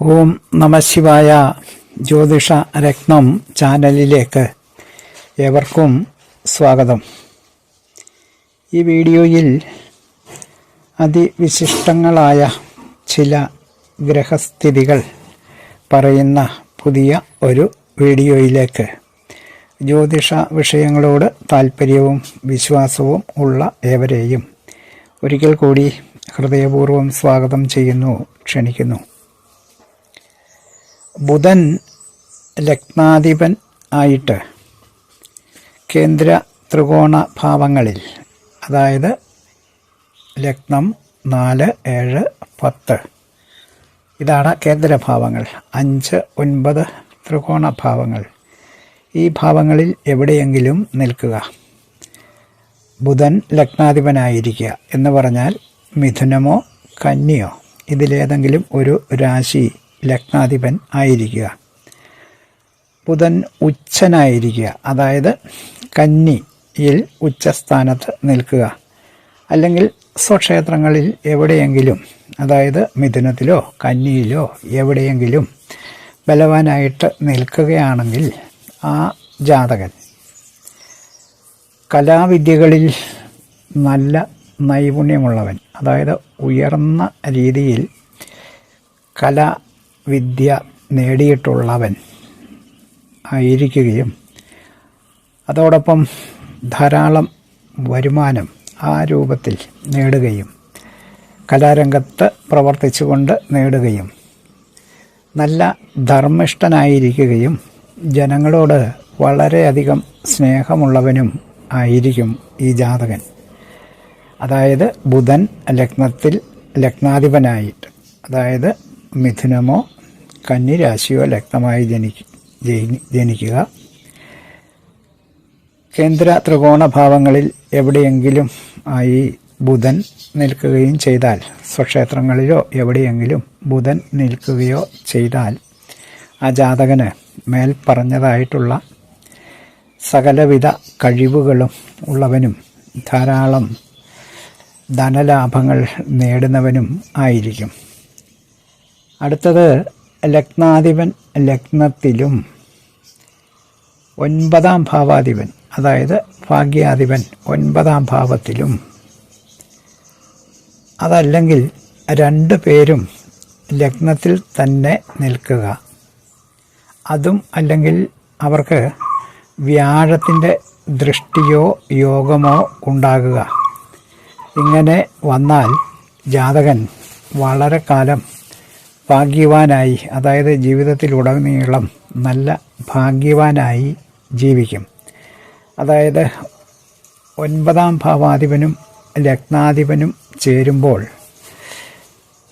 ഓം നമശിവായ ജ്യോതിഷ രത്നം ചാനലിലേക്ക് ഏവർക്കും സ്വാഗതം. ഈ വീഡിയോയിൽ അതിവിശിഷ്ടങ്ങളായ ചില ഗ്രഹസ്ഥിതികൾ പറയുന്ന പുതിയ ഒരു വീഡിയോയിലേക്ക് ജ്യോതിഷ വിഷയങ്ങളോട് താല്പര്യവും വിശ്വാസവും ഉള്ള ഏവരെയും ഒരിക്കൽ കൂടി ഹൃദയപൂർവം സ്വാഗതം ചെയ്യുന്നു ക്ഷണിക്കുന്നു. ബുധൻ ലഗ്നാധിപൻ ആയിട്ട് കേന്ദ്ര ത്രികോണ ഭാവങ്ങളിൽ അതായത് ലഗ്നം നാല് ഏഴ് പത്ത്. ഇതാണ് കേന്ദ്രഭാവങ്ങൾ അഞ്ച് ഒൻപത് ത്രികോണ ഭാവങ്ങൾ. ഈ ഭാവങ്ങളിൽ എവിടെയെങ്കിലും നിൽക്കുക. ബുധൻ ലഗ്നാധിപനായിരിക്കുക എന്ന് പറഞ്ഞാൽ മിഥുനമോ കന്നിയോ ഇതിലേതെങ്കിലും ഒരു രാശി ലഗ്നാധിപൻ ആയിരിക്കുക. ബുധൻ ഉച്ചനായിരിക്കുക അതായത് കന്നിയിൽ ഉച്ചസ്ഥാനത്ത് നിൽക്കുക. അല്ലെങ്കിൽ സ്വക്ഷേത്രങ്ങളിൽ എവിടെയെങ്കിലും അതായത് മിഥുനത്തിലോ കന്നിയിലോ എവിടെയെങ്കിലും ബലവാനായിട്ട് നിൽക്കുകയാണെങ്കിൽ ആ ജാതകൻ കലാവിദ്യകളിൽ നല്ല നൈപുണ്യമുള്ളവൻ അതായത് ഉയർന്ന രീതിയിൽ കലാവിദ്യ നേടിയിട്ടുള്ളവൻ ആയിരിക്കുകയും അതോടൊപ്പം ധാരാളം വരുമാനം ആ രൂപത്തിൽ നേടുകയും കലാരംഗത്ത് പ്രവർത്തിച്ചുകൊണ്ട് നേടുകയും നല്ല ധർമ്മിഷ്ഠനായിരിക്കുകയും ജനങ്ങളോട് വളരെയധികം സ്നേഹമുള്ളവനും ആയിരിക്കും ഈ ജാതകൻ. അതായത് ബുധൻ ലഗ്നത്തിൽ ലഗ്നാധിപനായിട്ട് അതായത് മിഥുനമോ കന്നിരാശിയോ ലഗ്നമായി ജനി ജനിക്കുക. കേന്ദ്ര ത്രികോണ ഭാവങ്ങളിൽ എവിടെയെങ്കിലും ആയി ബുധൻ നിൽക്കുകയും ചെയ്താൽ സ്വക്ഷേത്രങ്ങളിലോ എവിടെയെങ്കിലും ബുധൻ നിൽക്കുകയോ ചെയ്താൽ ആ ജാതകന് മേൽ പറഞ്ഞതായിട്ടുള്ള സകലവിധ കഴിവുകളും ഉള്ളവനും ധാരാളം ധനലാഭങ്ങൾ നേടുന്നവനും ആയിരിക്കും. അടുത്തത് ലഗ്നാധിപൻ ലഗ്നത്തിലും ഒൻപതാം ഭാവാധിപൻ അതായത് ഭാഗ്യാധിപൻ ഒൻപതാം ഭാവത്തിലും. അതല്ലെങ്കിൽ രണ്ട് പേരും ലഗ്നത്തിൽ തന്നെ നിൽക്കുക. അതും അല്ലെങ്കിൽ അവർക്ക് വ്യാഴത്തിന്റെ ദൃഷ്ടിയോ യോഗമോ ഉണ്ടാകുക. ഇങ്ങനെ വന്നാൽ ജാതകൻ വളരെ കാലം ഭാഗ്യവാനായി അതായത് ജീവിതത്തിലുടനീളം നല്ല ഭാഗ്യവാനായി ജീവിക്കും. അതായത് ഒൻപതാം ഭാവാധിപനും ലഗ്നാധിപനും ചേരുമ്പോൾ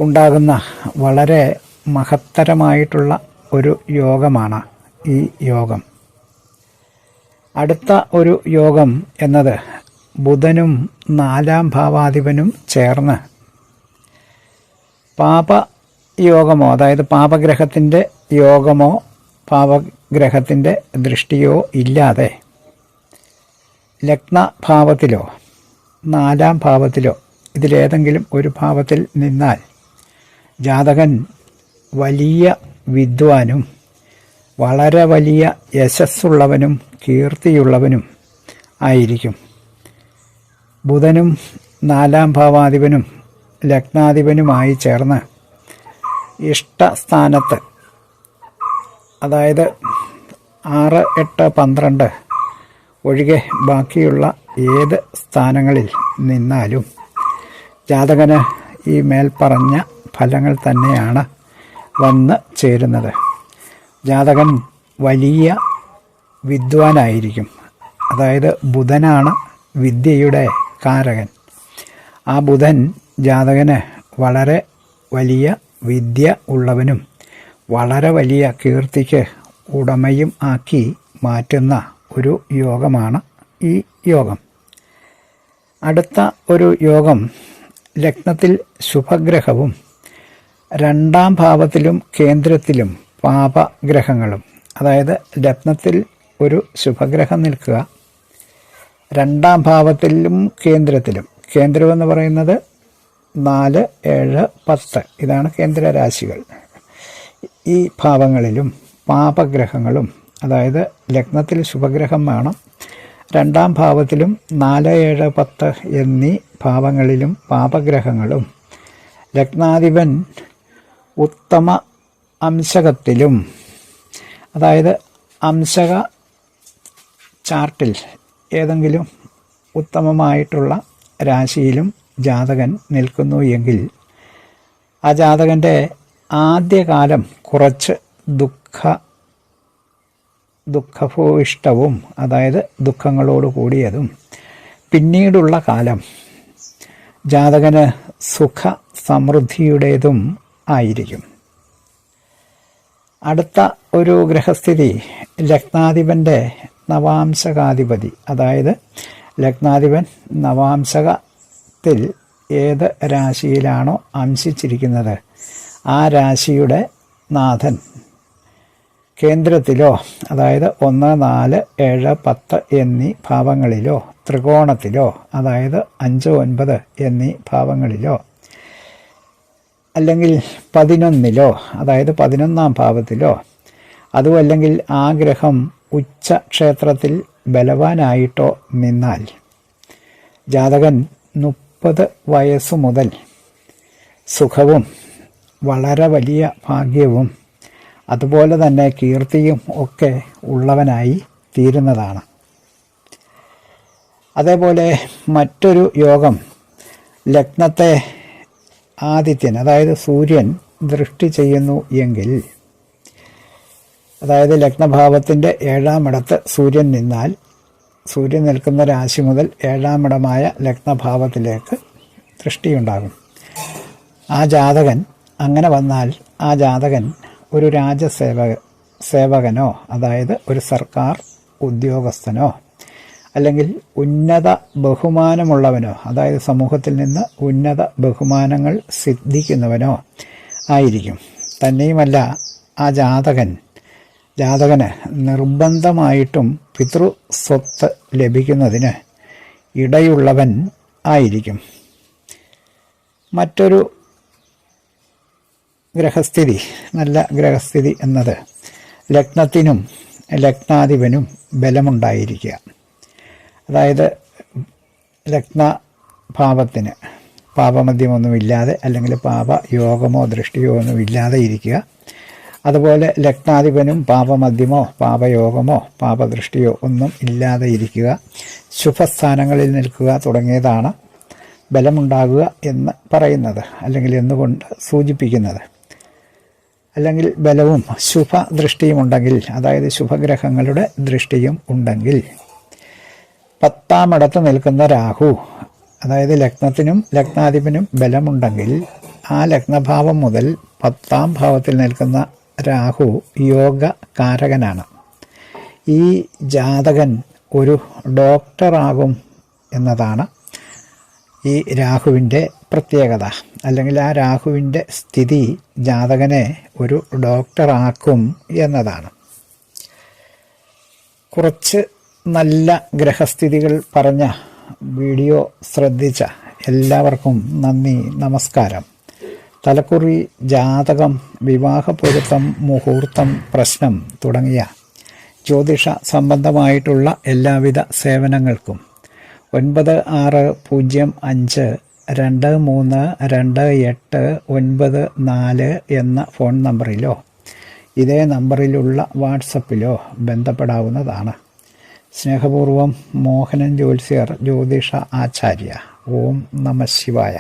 ഉണ്ടാകുന്ന വളരെ മഹത്തരമായിട്ടുള്ള ഒരു യോഗമാണ് ഈ യോഗം. അടുത്ത ഒരു യോഗം എന്നത് ബുധനും നാലാം ഭാവാധിപനും ചേർന്ന് പാപ യോഗമോ അതായത് പാപഗ്രഹത്തിന്റെ യോഗമോ പാപഗ്രഹത്തിന്റെ ദൃഷ്ടിയോ ഇല്ലാതെ ലഗ്നഭാവത്തിലോ നാലാം ഭാവത്തിലോ ഇതിലേതെങ്കിലും ഒരു ഭാവത്തിൽ നിന്നാൽ ജാതകൻ വലിയ വിദ്വാനും വളരെ വലിയ യശസ്സുള്ളവനും കീർത്തിയുള്ളവനും ആയിരിക്കും. ബുധനും നാലാം ഭാവാധിപനും ലഗ്നാധിപനുമായി ചേർന്ന് ഇഷ്ടസ്ഥാനത്ത്. അതായത് ആറ് എട്ട് പന്ത്രണ്ട് ഒഴികെ ബാക്കിയുള്ള ഏത് സ്ഥാനങ്ങളിൽ നിന്നാലും ജാതകന് ഈ മേൽപ്പറഞ്ഞ ഫലങ്ങൾ തന്നെയാണ് വന്ന് ചേരുന്നത്. ജാതകൻ വലിയ വിദ്വാനായിരിക്കും. അതായത് ബുധനാണ് വിദ്യയുടെ കാരകൻ. ആ ബുധൻ ജാതകന് വളരെ വലിയ വിദ്യ ഉള്ളവനും വളരെ വലിയ കീർത്തിക്ക് ഉടമയും ആക്കി മാറ്റുന്ന ഒരു യോഗമാണ് ഈ യോഗം. അടുത്ത ഒരു യോഗം ലഗ്നത്തിൽ ശുഭഗ്രഹവും രണ്ടാം ഭാവത്തിലും കേന്ദ്രത്തിലും പാപഗ്രഹങ്ങളും. അതായത് ലഗ്നത്തിൽ ഒരു ശുഭഗ്രഹം നിൽക്കുക. രണ്ടാം ഭാവത്തിലും കേന്ദ്രത്തിലും. കേന്ദ്രമെന്ന് പറയുന്നത് നാല് ഏഴ് പത്ത്. ഇതാണ് കേന്ദ്ര രാശികൾ ഈ ഭാവങ്ങളിലും പാപഗ്രഹങ്ങളും അതായത് ലഗ്നത്തിൽ ശുഭഗ്രഹം വേണം. രണ്ടാം ഭാവത്തിലും നാല് ഏഴ് പത്ത് എന്നീ ഭാവങ്ങളിലും പാപഗ്രഹങ്ങളും. ലഗ്നാധിപൻ ഉത്തമ അംശകത്തിലും അതായത് അംശക ചാർട്ടിൽ ഏതെങ്കിലും ഉത്തമമായിട്ടുള്ള രാശിയിലും ജാതകൻ നിൽക്കുന്നു എങ്കിൽ ആ ജാതകന്റെ ആദ്യകാലം കുറച്ച് ദുഃഖ ദുഃഖഭൂയിഷ്ടവും അതായത് ദുഃഖങ്ങളോട് കൂടിയതും പിന്നീടുള്ള കാലം ജാതകന് സുഖ സമൃദ്ധിയുടേതും ആയിരിക്കും. അടുത്ത ഒരു ഗ്രഹസ്ഥിതി ലഗ്നാധിപന്റെ നവാംശകാധിപതി അതായത് ലഗ്നാധിപൻ നവാംശകത്തിൽ ഏത് രാശിയിലാണോ അംശിച്ചിരിക്കുന്നത്? ആ രാശിയുടെ നാഥൻ കേന്ദ്രത്തിലോ അതായത് ഒന്ന് നാല് ഏഴ് പത്ത് എന്നീ ഭാവങ്ങളിലോ ത്രികോണത്തിലോ അതായത് അഞ്ച് ഒൻപത് എന്നീ ഭാവങ്ങളിലോ അല്ലെങ്കിൽ പതിനൊന്നിലോ അതായത് പതിനൊന്നാം ഭാവത്തിലോ അതുമല്ലെങ്കിൽ ആ ഗ്രഹം ഉച്ച ക്ഷേത്രത്തിൽ ബലവാനായിട്ടോ നിന്നാൽ ജാതകൻ മുപ്പത് വയസ്സു മുതൽ സുഖവും വളരെ വലിയ ഭാഗ്യവും അതുപോലെ തന്നെ കീർത്തിയും ഒക്കെ ഉള്ളവനായി തീരുന്നതാണ്. അതേപോലെ മറ്റൊരു യോഗം ലഗ്നത്തെ ആദിത്യൻ അതായത് സൂര്യൻ ദൃഷ്ടി ചെയ്യുന്നു എങ്കിൽ അതായത് ലഗ്നഭാവത്തിന്റെ ഏഴാം ഇടത്ത് സൂര്യൻ നിന്നാൽ സൂര്യൻ നിൽക്കുന്ന രാശി മുതൽ ഏഴാമിടമായ ലഗ്നഭാവത്തിലേക്ക് ദൃഷ്ടിയുണ്ടാകും. ആ ജാതകൻ അങ്ങനെ വന്നാൽ ആ ജാതകൻ ഒരു രാജസേവക സേവകനോ അതായത് ഒരു സർക്കാർ ഉദ്യോഗസ്ഥനോ അല്ലെങ്കിൽ ഉന്നത ബഹുമാനമുള്ളവനോ അതായത് സമൂഹത്തിൽ നിന്ന് ഉന്നത ബഹുമാനങ്ങൾ സിദ്ധിക്കുന്നവനോ ആയിരിക്കും. തന്നെയുമല്ല ആ ജാതകൻ ജാതകന് നിർബന്ധമായിട്ടും പിതൃ സ്വത്ത് ലഭിക്കുന്നതിന് ഇടയുള്ളവൻ ആയിരിക്കും. മറ്റൊരു ഗ്രഹസ്ഥിതി നല്ല ഗ്രഹസ്ഥിതി എന്നത് ലഗ്നത്തിനും ലഗ്നാധിപനും ബലമുണ്ടായിരിക്കുക. അതായത് ലഗ്ന ലഗ്നഭാവത്തിന് പാപമദ്യമൊന്നുമില്ലാതെ അല്ലെങ്കിൽ പാപയോഗമോ ദൃഷ്ടിയോ ഒന്നും ഇല്ലാതെ ഇരിക്കുക. അതുപോലെ ലഗ്നാധിപനും പാപമദ്യമോ പാപയോഗമോ പാപദൃഷ്ടിയോ ഒന്നും ഇല്ലാതെ ഇരിക്കുക ശുഭസ്ഥാനങ്ങളിൽ നിൽക്കുക തുടങ്ങിയതാണ് ബലമുണ്ടാകുക എന്ന് പറയുന്നത് അല്ലെങ്കിൽ എന്നുകൊണ്ട് സൂചിപ്പിക്കുന്നത്. അല്ലെങ്കിൽ ബലവും ശുഭ ദൃഷ്ടിയും ഉണ്ടെങ്കിൽ അതായത് ശുഭഗ്രഹങ്ങളുടെ ദൃഷ്ടിയും ഉണ്ടെങ്കിൽ. പത്താമിടത്ത് നിൽക്കുന്ന രാഹു അതായത് ലഗ്നത്തിനും ലഗ്നാധിപനും ബലമുണ്ടെങ്കിൽ ആ ലഗ്നഭാവം മുതൽ പത്താം ഭാവത്തിൽ നിൽക്കുന്ന രാഹു യോഗ കാരകനാണ് ഈ ജാതകൻ ഒരു ഡോക്ടറാകും എന്നതാണ് ഈ രാഹുവിന്റെ പ്രത്യേകത. അല്ലെങ്കിൽ ആ രാഹുവിന്റെ സ്ഥിതി ജാതകനെ ഒരു ഡോക്ടറാക്കും എന്നതാണ്. കുറച്ച് നല്ല ഗ്രഹസ്ഥിതികൾ പറഞ്ഞ വീഡിയോ ശ്രദ്ധിച്ച എല്ലാവർക്കും നന്ദി നമസ്കാരം. തലക്കുറി ജാതകം വിവാഹപൊരുത്തം മുഹൂർത്തം പ്രശ്നം തുടങ്ങിയ ജ്യോതിഷ സംബന്ധമായിട്ടുള്ള എല്ലാവിധ സേവനങ്ങൾക്കും ഒൻപത് ആറ് പൂജ്യം അഞ്ച് രണ്ട് മൂന്ന് രണ്ട് എട്ട് ഒൻപത് നാല് എന്ന ഫോൺ നമ്പറിലോ ഇതേ നമ്പറിലുള്ള വാട്സപ്പിലോ ബന്ധപ്പെടാവുന്നതാണ്. സ്നേഹപൂർവം മോഹനൻ ജ്യോത്സ്യർ ജ്യോതിഷ ആചാര്യ. ഓം നമ ശിവായ.